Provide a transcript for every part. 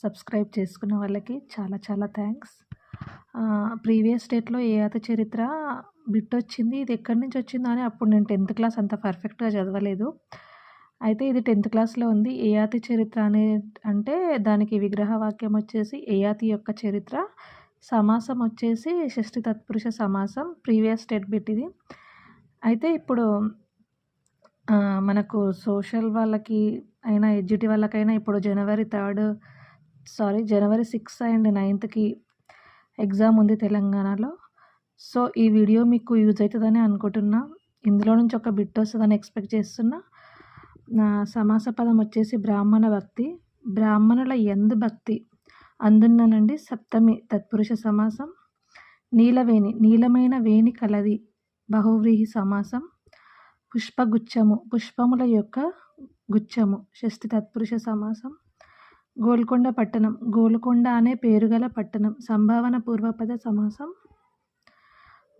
Subscribe చేసుకున్న వాళ్ళకి చాలా చాలా థ్యాంక్స్. ప్రీవియస్ డేట్లో ఏ అత చరిత్ర బిట్ వచ్చింది ఇది ఎక్కడి నుంచి వచ్చిందో అని అప్పుడు నేను టెన్త్ క్లాస్ అంత పర్ఫెక్ట్గా చదవలేదు. అయితే ఇది టెన్త్ క్లాస్లో ఉంది. ఏయాతి చరిత్ర అనే అంటే దానికి విగ్రహ వాక్యం వచ్చేసి ఏయాతి యొక్క చరిత్ర సమాసం వచ్చేసి షష్ఠి తత్పురుష సమాసం ప్రీవియస్ స్టేట్ బిట్ ఇది. అయితే ఇప్పుడు మనకు సోషల్ వాళ్ళకి అయినా ఎడ్జిటి వాళ్ళకైనా ఇప్పుడు జనవరి third sorry January six and నైన్త్కి ఎగ్జామ్ ఉంది తెలంగాణలో. సో ఈ వీడియో మీకు యూజ్ అవుతుందని అనుకుంటున్నా. ఇందులో నుంచి ఒక బిట్ వస్తుందని ఎక్స్పెక్ట్ చేస్తున్నా. నా సమాస పదం వచ్చేసి బ్రాహ్మణ భక్తి. బ్రాహ్మణుల ఎందు భక్తి. అందున్నానండి సప్తమి తత్పురుష సమాసం. నీలవేణి నీలమైన వేణి కలది బహువ్రీహి సమాసం. పుష్పగుచ్చము పుష్పముల యొక్క గుచ్చము షష్ఠి తత్పురుష సమాసం. గోల్కొండ పట్టణం. గోల్కొండ అనే పేరుగల పట్టణం. సంభావన పూర్వపద సమాసం.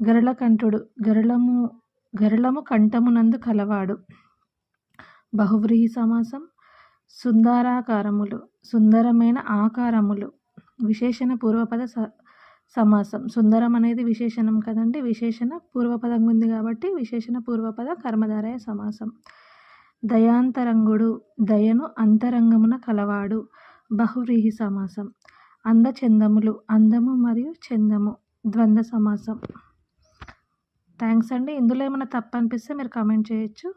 గరళకంఠుడు. గరళము గరళము కంఠమునందు కలవాడు. బహువ్రీహి సమాసం. సుందరాకారములు. సుందరమైన ఆకారములు. విశేషణ పూర్వపద స సమాసం. సుందరం అనేది విశేషణం కదండి. విశేషణ పూర్వపదం ఉంది కాబట్టి విశేషణ పూర్వపద కర్మధారయ సమాసం. దయాంతరంగుడు. దయను అంతరంగమున కలవాడు. బహువ్రీహి సమాసం. అందచందములు అందము మరియు చందము ద్వంద్వ సమాసం. థ్యాంక్స్ అండి. ఇందులో ఏమైనా తప్పు అనిపిస్తే మీరు కామెంట్ చేయొచ్చు.